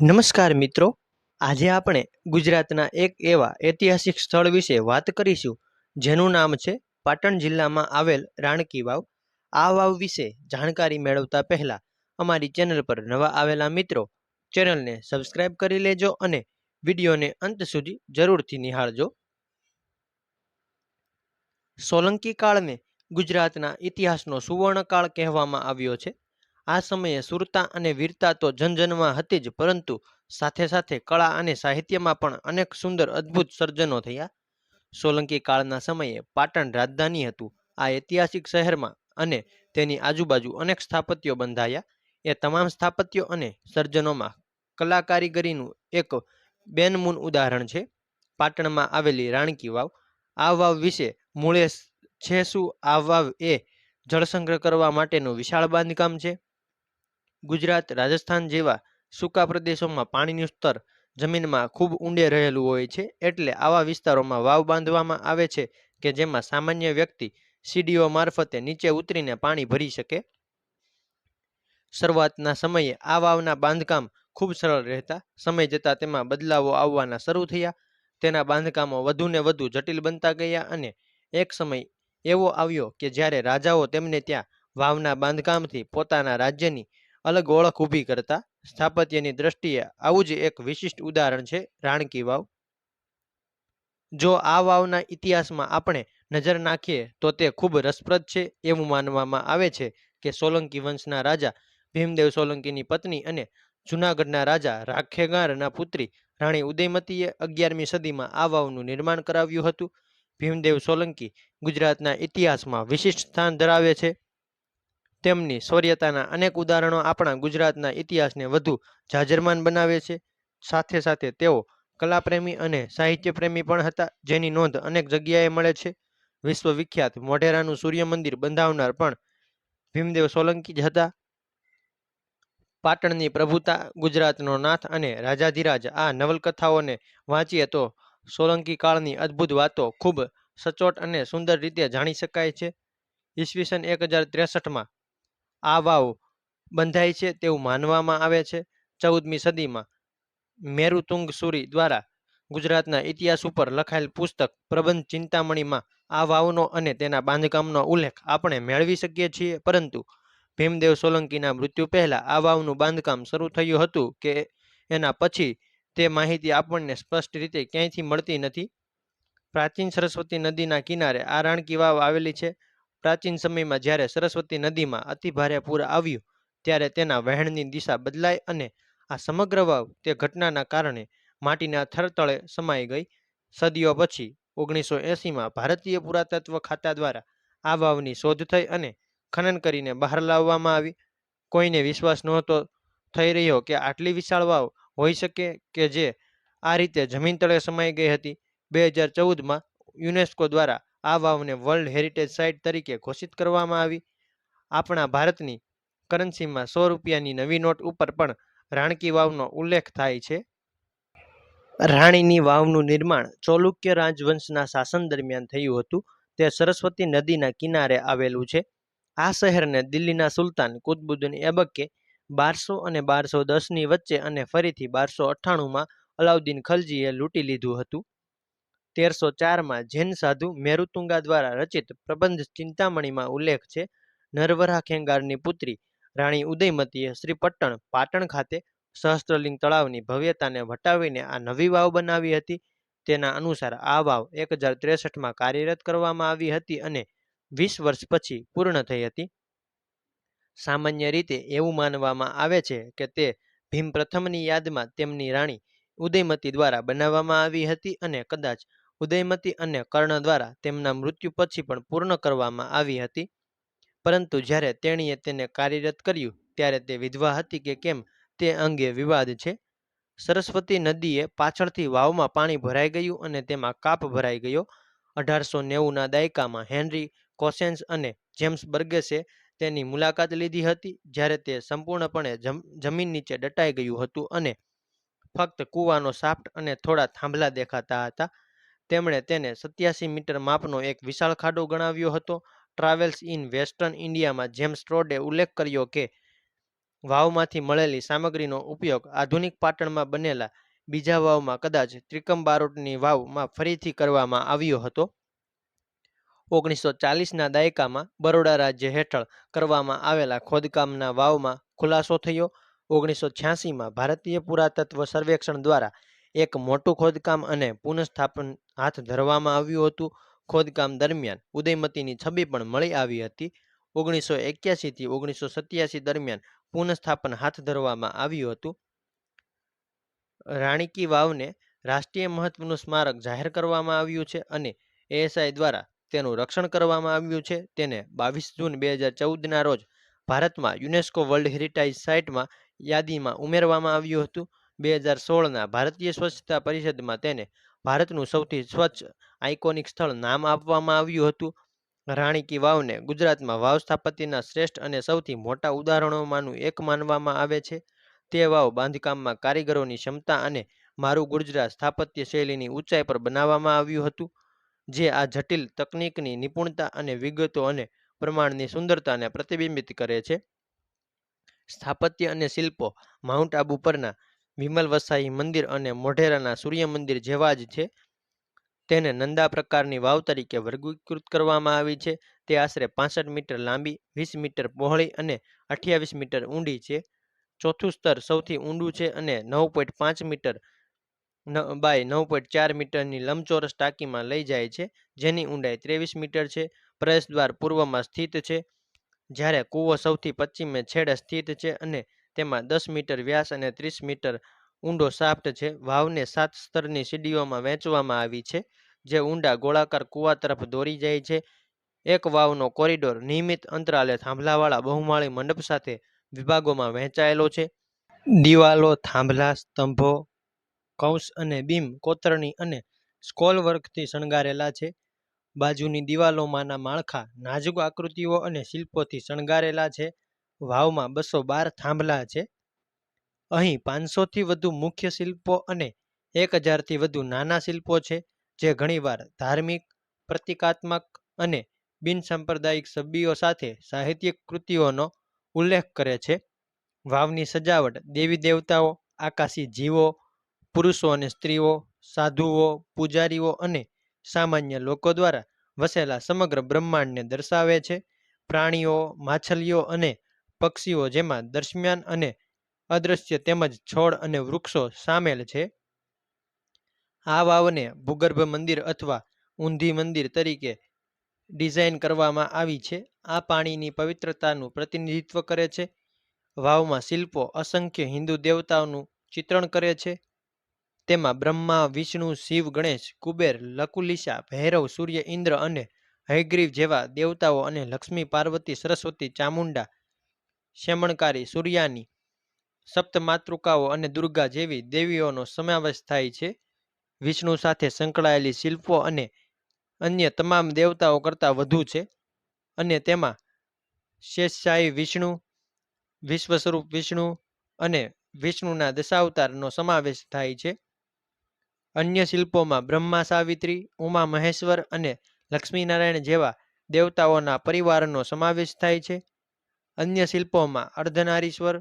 નમસ્કાર મિત્રો. આજે આપણે ગુજરાતના એક એવા ઐતિહાસિક સ્થળ વિશે વાત કરીશું, જેનું નામ છે પાટણ જિલ્લામાં આવેલ રાણકી વાવ. આ વાવ વિશે જાણકારી મેળવતા પહેલા અમારી ચેનલ પર નવા આવેલા મિત્રો, ચેનલને સબસ્ક્રાઇબ કરી લેજો અને વિડીયોને અંત સુધી જરૂરથી નિહાળજો. સોલંકી કાળને ગુજરાતના ઇતિહાસનો સુવર્ણકાળ કહેવામાં આવ્યો છે. આ સમયે સુરતા અને વીરતા તો જનજનમાં હતી જ, પરંતુ સાથે સાથે કળા અને સાહિત્યમાં પણ અનેક સુંદર અદ્ભુત સર્જનો થયા. સોલંકી કાળના સમયે પાટણ રાજધાની હતું. આ ઐતિહાસિક શહેરમાં અને તેની આજુબાજુ અનેક સ્થાપત્યો બંધાયા. એ તમામ સ્થાપત્યો અને સર્જનોમાં કલા કારીગરીનું એક બેનમૂન ઉદાહરણ છે. પાટણમાં આવેલી રાણકી વાવ. આ વાવ વિશે મૂળે છે શું આ વાવ એ જળસંગ્રહ કરવા માટેનું વિશાળ બાંધકામ છે. ગુજરાત, રાજસ્થાન જેવા સૂકા પ્રદેશોમાં પાણીનું સ્તર જમીનમાં ખૂબ ઊંડે રહેલું હોય છે એટલે આવા વિસ્તારોમાં વાવ બાંધવામાં આવે છે કે જેમાં સામાન્ય વ્યક્તિ સીડીઓ મારફતે નીચે ઉતરીને પાણી ભરી શકે. શરૂઆતના સમયે આ વાવના બાંધકામ ખૂબ સરળ રહેતા, સમય જતાં તેમાં બદલાવો આવવાના શરૂ થયા. તેના બાંધકામો વધુને વધુ જટિલ બનતા ગયા અને એક સમય એવો આવ્યો કે જ્યારે રાજાઓ તેમને ત્યાં વાવના બાંધકામથી પોતાના રાજ્યની અલગ ઓળખ ઊભી કરતા સ્થાપત્યની દ્રષ્ટિએ આવું જ એક વિશિષ્ટ ઉદાહરણ છે રાણકી વાવ. જો આ વાવના ઇતિહાસમાં આપણે નજર નાખીએ તો તે ખૂબ રસપ્રદ છે એવું માનવામાં આવે છે કે સોલંકી વંશના રાજા ભીમદેવ સોલંકીની પત્ની અને જૂનાગઢના રાજા રાખેગારના પુત્રી રાણી ઉદયમતીએ અગિયારમી સદીમાં આ વાવનું નિર્માણ કરાવ્યું હતું. ભીમદેવ સોલંકી ગુજરાતના ઇતિહાસમાં વિશિષ્ટ સ્થાન ધરાવે છે. તેમની શૌર્યતાના અનેક ઉદાહરણો આપણા ગુજરાતના ઇતિહાસને વધુ જાજરમાન બનાવે છે. સાથે સાથે તેઓ કલાપ્રેમી અને સાહિત્યપ્રેમી પણ હતા, જેની નોંધ અનેક જગ્યાએ મળે છે. વિશ્વવિખ્યાત મોઢેરાનું સૂર્ય મંદિર બંધાવનાર પણ ભીમદેવ સોલંકી જ હતા. પાટણની પ્રભુતા ગુજરાતનો નાથ અને રાજાધિરાજ આ નવલકથાઓને વાંચીએ તો સોલંકી કાળની અદ્ભુત વાતો ખૂબ સચોટ અને સુંદર રીતે જાણી શકાય છે. ઈસવીસન એક હજાર ત્રેસઠમાં આ વાવ બંધાય છે તેવું માનવામાં આવે છે ચૌદમી સદીમાં. મેરુતુંગ સુરી દ્વારા ગુજરાતના ઇતિહાસ ઉપર લખાયેલ પુસ્તક પ્રબંધ ચિંતામણીમાં આ વાવનો અને તેના બાંધકામનો ઉલ્લેખ આપણે મેળવી શકીએ છીએ. પરંતુ ભીમદેવ સોલંકીના મૃત્યુ પહેલાં આ વાવનું બાંધકામ શરૂ થયું હતું કે એના પછી તે માહિતી આપણને સ્પષ્ટ રીતે ક્યાંયથી મળતી નથી? પ્રાચીન સરસ્વતી નદીના કિનારે આ રાણકી વાવ આવેલી છે. પ્રાચીન સમયમાં જ્યારે સરસ્વતી નદીમાં અતિ ભારે પૂર આવ્યું, ત્યારે તેના વહેણની દિશા બદલાઈ અને આ સમગ્ર વાવ તે ઘટનાના કારણે માટીના થરતળે સમાઈ ગઈ. સદીઓ પછી ઓગણીસો એંસીમાં ભારતીય પુરાતત્વ ખાતા દ્વારા આ વાવની શોધ થઈ અને ખનન કરીને બહાર લાવવામાં આવી. કોઈને વિશ્વાસ નહોતો થઈ રહ્યો કે આટલી વિશાળ વાવ હોઈ શકે કે જે આ રીતે જમીન તળે સમાઈ ગઈ હતી. બે હજાર ચૌદમાં યુનેસ્કો દ્વારા આ વાવને વર્લ્ડ હેરિટેજ સાઇટ તરીકે ઘોષિત કરવામાં આવી. આપણા ભારતની કરન્સીમાં સો રૂપિયાની નવી નોટ ઉપર પણ રાણકી વાવનો ઉલ્લેખ થાય છે. રાણીની વાવનું નિર્માણ ચોલુક્ય રાજવંશના શાસન દરમિયાન થયું હતું. તે સરસ્વતી નદીના કિનારે આવેલું છે. આ શહેરને દિલ્હીના સુલતાન કુતબુદ્દીન એબકે બારસો અને બારસો દસની વચ્ચે અને ફરીથી બારસો અઠ્ઠાણુંમાં અલાઉદ્દીન ખલજીએ લૂંટી લીધું હતું. તેરસો ચારમાં જૈન સાધુ મેરુતુંગા દ્વારા રચિત પ્રબંધ ચિંતામણીમાં ઉલ્લેખ છે. નરવરા ખેંગારની પુત્રી રાણી ઉદયમતીએ શ્રીપટ્ટણ પાટણ ખાતે સહસ્ત્રલિંગ તળાવની ભવ્યતાને વટાવીને આ નવી વાવ બનાવી હતી. તેના અનુસાર આ વાવ એક હજાર ત્રેસઠમાં કાર્યરત કરવામાં આવી હતી અને વીસ વર્ષ પછી પૂર્ણ થઈ હતી. સામાન્ય રીતે એવું માનવામાં આવે છે કે તે ભીમ પ્રથમની યાદમાં તેમની રાણી ઉદયમતી દ્વારા બનાવવામાં આવી હતી અને કદાચ ઉદયમતી અને કર્ણ દ્વારા તેમના મૃત્યુ પછી પણ પૂર્ણ કરવામાં આવી હતી. પરંતુ જ્યારે તેણીએ તેને કાર્યરત કર્યું, ત્યારે તે વિધવા હતી કે કેમ તે અંગે વિવાદ છે. સરસ્વતી નદીએ પાછળથી વાવમાં પાણી ભરાઈ ગયું અને તેમાં કાપ ભરાઈ ગયો. અઢારસો નેવુંના દાયકામાં હેનરી કોસેન્સ અને જેમ્સ બર્ગેસે તેની મુલાકાત લીધી હતી, જ્યારે તે સંપૂર્ણપણે જમીન નીચે દટાઈ ગયું હતું અને ફક્ત કૂવાનો સાફ્ટ અને થોડા થાંભલા દેખાતા હતા. તેમણે તેને સત્યાસી મીટર માપનો એક વિશાળ ખાડો ગણાવ્યો હતો. ટ્રાવેલ્સ ઇન વેસ્ટર્ન ઇન્ડિયામાં જેમ્સ ટ્રોડે ઉલ્લેખ કર્યો કે વાવમાંથી મળેલી સામગ્રીનો ઉપયોગ આધુનિક પાટણમાં બનેલા બીજા વાવમાં કદાચ ત્રિકમ બારોટની વાવમાં ફરીથી કરવામાં આવ્યો હતો. ઓગણીસો ચાલીસના દાયકામાં બરોડા રાજ્ય હેઠળ કરવામાં આવેલા ખોદકામના વાવમાં ખુલાસો થયો. ઓગણીસો છ્યાસીમાં ભારતીય પુરાતત્વ સર્વેક્ષણ દ્વારા એક મોટું ખોદકામ અને પુનઃસ્થાપન હાથ ધરવામાં આવ્યું હતું. ખોદકામ દરમિયાન ઉદયમતીની છબી પણ મળી આવી હતી. ઓગણીસો એક્યાસીથી ઓગણીસો સત્યાસી દરમિયાન પુનઃસ્થાપન હાથ ધરવામાં આવ્યું હતું. રાણીકી વાવને રાષ્ટ્રીય મહત્વનું સ્મારક જાહેર કરવામાં આવ્યું છે અને એએસઆઈ દ્વારા તેનું રક્ષણ કરવામાં આવ્યું છે. તેને બાવીસ જૂન બે હજાર ચૌદના રોજ ભારતમાં યુનેસ્કો વર્લ્ડ હેરિટેજ સાઇટમાં યાદીમાં ઉમેરવામાં આવ્યું હતું. બે હજાર સોળના ભારતીય સ્વચ્છતા પરિષદમાં તેને ભારતનું સૌથી સ્વચ્છ આઇકોનિક સ્થળ નામ આપવામાં આવ્યું હતું. રાણી કી વાવને ગુજરાતમાં વાવ સ્થાપત્યના શ્રેષ્ઠ અને સૌથી મોટા ઉદાહરણોમાંનું એક માનવામાં આવે છે. તે વાવ બાંધકામમાં કારીગરોની ક્ષમતા અને મારું ગુજરાત સ્થાપત્ય શૈલીની ઊંચાઈ પર બનાવવામાં આવ્યું હતું, જે આ જટિલ તકનીકની નિપુણતા અને વિગતો અને પ્રમાણની સુંદરતાને પ્રતિબિંબિત કરે છે. સ્થાપત્ય અને શિલ્પો માઉન્ટ આબુ પરના વિમલ વસાઈ મંદિર અને મોઢેરાના સૂર્ય મંદિર જેવા જ છે. તેને નંદા પ્રકારની વાવ તરીકે વર્ગીકૃત કરવામાં આવી છે. તે આશરે પાસઠ મીટર લાંબી, વીસ મીટર પહોળી અને અઠ્યાવીસ મીટર ઊંડી છે. ચોથું સ્તર સૌથી ઊંડું છે અને નવ પોઈન્ટ પાંચ મીટર બાય નવ પોઈન્ટ ચાર મીટરની લંબચોરસ ટાંકીમાં લઈ જાય છે, જેની ઊંડાઈ ત્રેવીસ મીટર છે. પ્રવેશદ્વાર પૂર્વમાં સ્થિત છે, જ્યારે કૂવો સૌથી પશ્ચિમે છેડે સ્થિત છે અને તેમાં દસ મીટર વ્યાસ અને ત્રીસ મીટર ઊંડો શાફ્ટ છે. વાવને સાત સ્તરની સીડીઓમાં વહેંચવામાં આવી છે, જે ઊંડા ગોળાકાર કૂવા તરફ દોરી જાય છે. એક વાવનો કોરિડોર નિયમિત અંતરાલે થાંભલાવાળા બહુમાળી મંડપ સાથે વિભાગોમાં વહેંચાયેલો છે. દિવાલો, થાંભલા, સ્તંભો, કૌંસ અને બીમ કોતરણી અને સ્કોલ વર્કથી શણગારેલા છે. બાજુની દિવાલોમાંના માળખા નાજુક આકૃતિઓ અને શિલ્પોથી શણગારેલા છે. વાવમાં બસો બાર થાંભલા છે. અહીં પાંચસોથી વધુ મુખ્ય શિલ્પો અને એક હજારથી વધુ નાના શિલ્પો છે, જે ઘણીવાર ધાર્મિક, પ્રતિકાત્મક અને બિનસાંપ્રદાયિક સભ્યો સાથે સાહિત્યિક કૃતિઓનો ઉલ્લેખ કરે છે. વાવની સજાવટ દેવી દેવતાઓ, આકાશી જીવો, પુરુષો અને સ્ત્રીઓ, સાધુઓ, પૂજારીઓ અને સામાન્ય લોકો દ્વારા વસેલા સમગ્ર બ્રહ્માંડને દર્શાવે છે. પ્રાણીઓ, માછલીઓ અને પક્ષીઓ જેમાં દરમિયાન અને અદૃશ્ય તેમજ છોડ અને વૃક્ષો સામેલ છે. આ વાવને ભૂગર્ભ મંદિર અથવા ઊંધી મંદિર તરીકે ડિઝાઇન કરવામાં આવી છે. આ પાણીની પવિત્રતાનું પ્રતિનિધિત્વ કરે છે. વાવમાં શિલ્પો અસંખ્ય હિન્દુ દેવતાઓનું ચિત્રણ કરે છે. તેમાં બ્રહ્મા, વિષ્ણુ, શિવ, ગણેશ, કુબેર લકુલિશા ભૈરવ, સૂર્ય, ઇન્દ્ર અને હયગ્રીવ જેવા દેવતાઓ અને લક્ષ્મી, પાર્વતી, સરસ્વતી, ચામુંડા શેમણકારી, સૂર્યાની સપ્તમાતૃકાઓ અને દુર્ગા જેવી દેવીઓનો સમાવેશ થાય છે. વિષ્ણુ સાથે સંકળાયેલી શિલ્પો અને અન્ય તમામ દેવતાઓ કરતાં વધુ છે અને તેમાં શેષશાહી વિષ્ણુ વિશ્વ સ્વરૂપ વિષ્ણુ અને વિષ્ણુના દશાવતારનો સમાવેશ થાય છે. અન્ય શિલ્પોમાં બ્રહ્મા સાવિત્રી, ઉમા મહેશ્વર અને લક્ષ્મીનારાયણ જેવા દેવતાઓના પરિવારનો સમાવેશ થાય છે. અન્ય શિલ્પોમાં અર્ધનારીશ્વર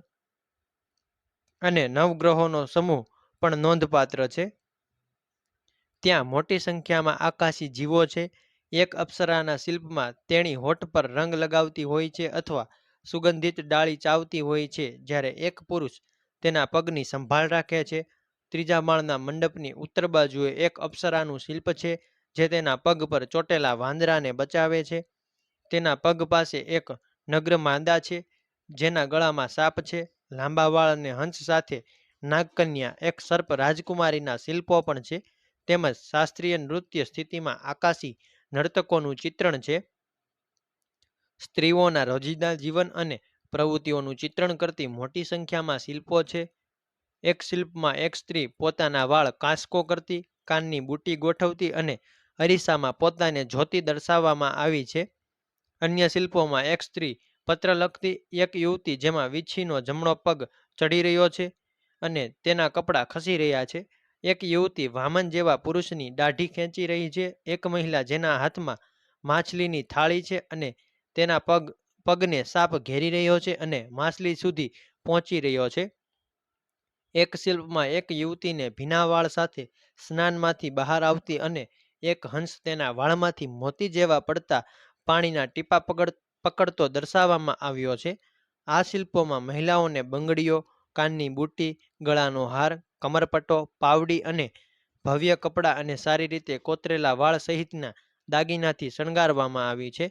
અને નવગ્રહોનો સમૂહ પણ નોંધપાત્ર છે. ત્યાં મોટી સંખ્યામાં આકાશી જીવો છે. એક અપ્સરાના શિલ્પમાં તેણી હોઠ પર રંગ લગાવતી હોય છે અથવા સુગંધિત ડાળી ચાવતી હોય છે, જ્યારે એક પુરુષ તેના પગની સંભાળ રાખે છે. ત્રીજા માળના મંડપની ઉત્તર બાજુએ એક અપ્સરાનું શિલ્પ છે, જે તેના પગ પર ચોટેલા વાંદરાને બચાવે છે. તેના પગ પાસે એક નગ્ર માંદા છે, જેના ગળામાં સાપ છે, લાંબા વાળ અને હંસ સાથે નાગકન્યા, એક સર્પ રાજકુમારીના શિલ્પો પણ છે, તેમજ શાસ્ત્રીય નૃત્ય સ્થિતિમાં આકાશી નર્તકોનું ચિત્રણ છે. સ્ત્રીઓના રોજિંદા જીવન અને પ્રવૃત્તિઓનું ચિત્રણ કરતી મોટી સંખ્યામાં શિલ્પો છે. એક શિલ્પમાં એક સ્ત્રી પોતાના વાળ કાંસકો કરતી, કાનની બુટી ગોઠવતી અને અરીસામાં પોતાને જોતી દર્શાવવામાં આવી છે. અન્ય શિલ્પોમાં એક સ્ત્રી પત્ર લખતી એક યુવતી જેમાં વીછીનો જમણો પગ ચડી રહ્યો છે અને તેના કપડાં ખસી રહ્યા છે. એક યુવતી વામન જેવા પુરુષની દાઢી ખેંચી રહી છે. એક મહિલા જેના હાથમાં માછલીની થાળી છે અને તેના પગ, પગને સાપ ઘેરી રહ્યો છે અને માછલી સુધી પહોંચી રહ્યો છે. એક શિલ્પમાં એક યુવતીને ભીના વાળ સાથે સ્નાનમાંથી બહાર આવતી અને એક હંસ તેના વાળમાંથી મોતી જેવા પડતા પાણીના ટીપા પકડ પકડતો દર્શાવવામાં આવ્યો છે. આ શિલ્પોમાં મહિલાઓને બંગડીઓ, કાનની બુટ્ટી, ગળાનો હાર, કમરપટ્ટો, પાવડી અને ભવ્ય કપડાં અને સારી રીતે કોતરેલા વાળ સહિતના દાગીનાથી શણગારવામાં આવી છે.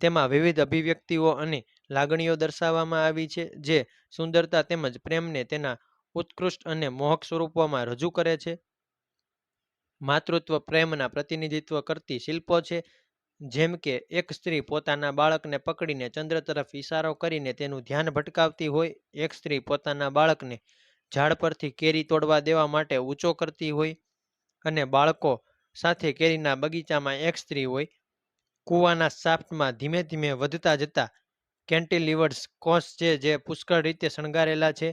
તેમાં વિવિધ અભિવ્યક્તિઓ અને લાગણીઓ દર્શાવવામાં આવી છે, જે સુંદરતા તેમજ પ્રેમને તેના ઉત્કૃષ્ટ અને મોહક સ્વરૂપોમાં રજૂ કરે છે. માતૃત્વ પ્રેમના પ્રતિનિધિત્વ કરતી શિલ્પો છે જેમ કે, એક સ્ત્રી પોતાના બાળકને પકડીને ચંદ્ર તરફ ઈશારો કરીને તેનું ધ્યાન ભટકાવતી હોય, એક સ્ત્રી પોતાના બાળકને ઝાડ પરથી કેરી તોડવા દેવા માટે ઊંચો કરતી હોય અને બાળકો સાથે કેરીના બગીચામાં એક સ્ત્રી હોય, કૂવાના સાફ્ટમાં ધીમે ધીમે વધતા જતા કેન્ટીલિવર્સ કોષ છે જે પુષ્કળ રીતે શણગારેલા છે.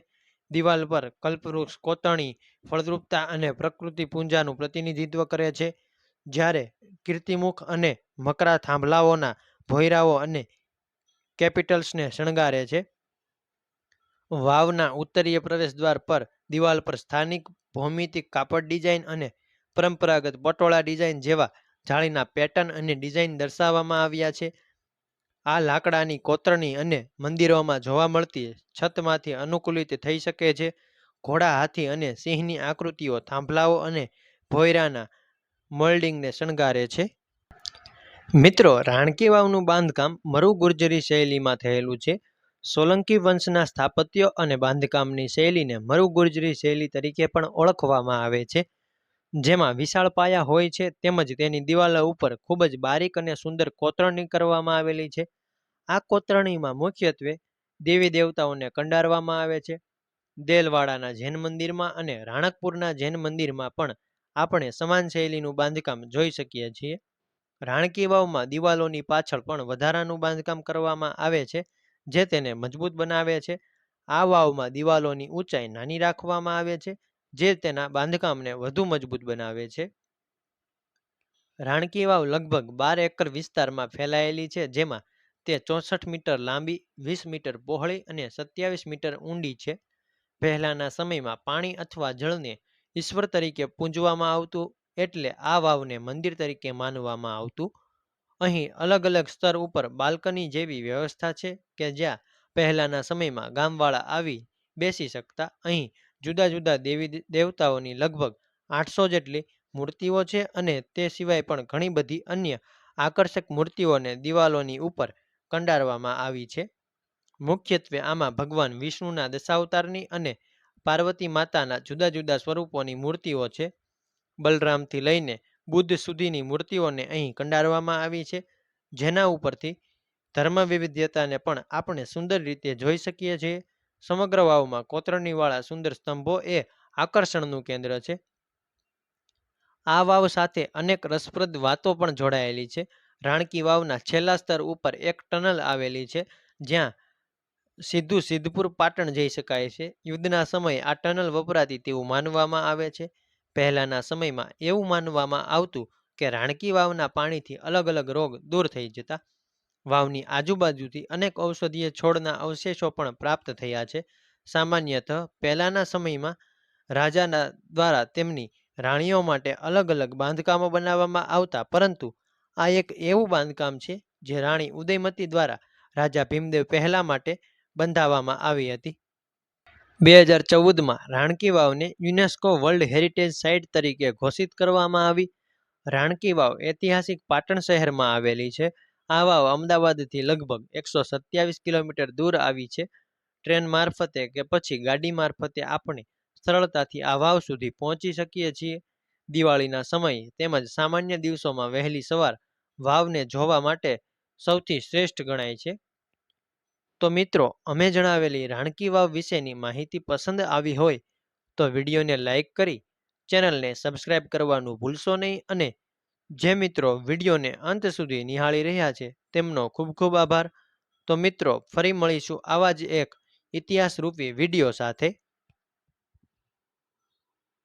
દિવાલ પર કલ્પવૃક્ષ કોતણી ફળદ્રુપતા અને પ્રકૃતિ પૂંજાનું પ્રતિનિધિત્વ કરે છે. જ્યારે કીર્તિમુખ અને મકરા થાંભલાઓના ભોયરાઓ અને કેપિટલ્સને શણગારે છે. વાવના ઉત્તરીય પ્રવેશદ્વાર પર દિવાલ પર સ્થાનિક ભૌમિતિક કાપડ ડિઝાઇન અને પરંપરાગત પટોળા ડિઝાઇન જેવા જાળીના પેટર્ન અને ડિઝાઇન દર્શાવવામાં આવ્યા છે. આ લાકડાની કોતરણી અને મંદિરોમાં જોવા મળતી છતમાંથી અનુકૂલિત થઈ શકે છે. ઘોડા હાથી અને સિંહની આકૃતિઓ થાંભલાઓ અને ભોયરાના મોલ્ડિંગને શણગારે છે. મિત્રો, રાણકી વાવનું બાંધકામ મરુ ગુર્જરી શૈલીમાં થયેલું છે. સોલંકી વંશના સ્થાપત્ય અને બાંધકામની શૈલીને મરુ ગુર્જરી શૈલી તરીકે પણ ઓળખવામાં આવે છે. જેમાં વિશાળ પાયા હોય છે, તેમજ તેની દિવાલો ઉપર ખૂબ જ બારીક અને સુંદર કોતરણી કરવામાં આવેલી છે. આ કોતરણીમાં મુખ્યત્વે દેવી દેવતાઓને કંડારવામાં આવે છે. દેલવાડાના જૈન મંદિરમાં અને રાણકપુરના જૈન મંદિરમાં પણ આપણે સમાન શૈલીનું બાંધકામ જોઈ શકીએ છીએ. રાણકી વાવમાં દિવાલોની પાછળ પણ વધારાનું બાંધકામ કરવામાં આવે છે, જે તેને મજબૂત બનાવે છે. આ વાવમાં દિવાલોની ઊંચાઈ નાની રાખવામાં આવે છે, જે તેના બાંધકામને વધુ મજબૂત બનાવે છે. રાણકી વાવ લગભગ બાર એકર વિસ્તારમાં ફેલાયેલી છે, જેમાં તે ચોસઠ મીટર લાંબી, વીસ મીટર પહોળી અને સત્યાવીસ મીટર ઊંડી છે. પહેલાંના સમયમાં પાણી અથવા જળને ઈશ્વર તરીકે પૂંજવામાં આવતું, એટલે આ વાવને મંદિર તરીકે માનવામાં આવતું. અહીં અલગ અલગ સ્તર ઉપર બાલ્કની જેવી વ્યવસ્થા છે કે જ્યાં પહેલાંના સમયમાં ગામવાળા આવી બેસી શકતા. અહીં જુદા જુદા દેવી દેવતાઓની લગભગ આઠસો જેટલી મૂર્તિઓ છે અને તે સિવાય પણ ઘણી બધી અન્ય આકર્ષક મૂર્તિઓને દિવાલોની ઉપર કંડારવામાં આવી છે. મુખ્યત્વે આમાં ભગવાન વિષ્ણુના દશાવતારની અને પાર્વતી માતાના જુદા જુદા સ્વરૂપોની મૂર્તિઓ છે. બલરામથી લઈને બુદ્ધ સુધીની મૂર્તિઓને અહીં કંડારવામાં આવી છે. જેના ઉપરથી ધર્મ વિવિધતાને પણ આપણે સુંદર રીતે જોઈ શકીએ છીએ. સમગ્ર વાવમાં કોતરણીવાળા સુંદર સ્તંભો એ આકર્ષણનું કેન્દ્ર છે. આ વાવ સાથે અનેક રસપ્રદ વાતો પણ જોડાયેલી છે. રાણકી વાવના છેલ્લા સ્તર ઉપર એક ટનલ આવેલી છે, જ્યાં સીધું સિદ્ધપુર પાટણ જઈ શકાય છે. યુદ્ધના સમયે આ ટનલ વપરાતી તેવું માનવામાં આવે છે. પહેલાંના સમયમાં એવું માનવામાં આવતું કે રાણકી વાવના પાણીથી અલગ અલગ રોગ દૂર થઈ જતા. વાવની આજુબાજુથી અનેક ઔષધીય છોડના અવશેષો પણ પ્રાપ્ત થયા છે. સામાન્યતઃ પહેલાંના સમયમાં રાજાના દ્વારા તેમની રાણીઓ માટે અલગ અલગ બાંધકામો બનાવવામાં આવતા, પરંતુ આ એક એવું બાંધકામ છે, જે રાણી ઉદયમતી દ્વારા રાજા ભીમદેવ પહેલા માટે બંધાવવામાં આવી હતી. બે હજાર ચૌદમાં રાણકી વાવને યુનેસ્કો વર્લ્ડ હેરિટેજ સાઇટ તરીકે ઘોષિત કરવામાં આવી. રાણકી વાવ ઐતિહાસિક પાટણ શહેરમાં આવેલી છે. આ વાવ અમદાવાદથી લગભગ એકસો સત્યાવીસ કિલોમીટર દૂર આવી છે. ટ્રેન મારફતે કે પછી ગાડી મારફતે આપણે સરળતાથી આ વાવ સુધી પહોંચી શકીએ છીએ. દિવાળીના સમયે તેમજ સામાન્ય દિવસોમાં વહેલી સવાર વાવને જોવા માટે સૌથી શ્રેષ્ઠ ગણાય છે. તો મિત્રો, અમે જણાવેલી રાણકી વાવ વિશેની માહિતી પસંદ આવી હોય તો વિડીયોને લાઇક કરી ચેનલને સબસ્ક્રાઇબ કરવાનું ભૂલશો નહીં અને જે મિત્રો વિડીયોને અંત સુધી નિહાળી રહ્યા છે તેમનો ખૂબ ખૂબ આભાર. તો મિત્રો, ફરી મળીશું આવા જ એક ઇતિહાસરૂપી વીડિયો સાથે.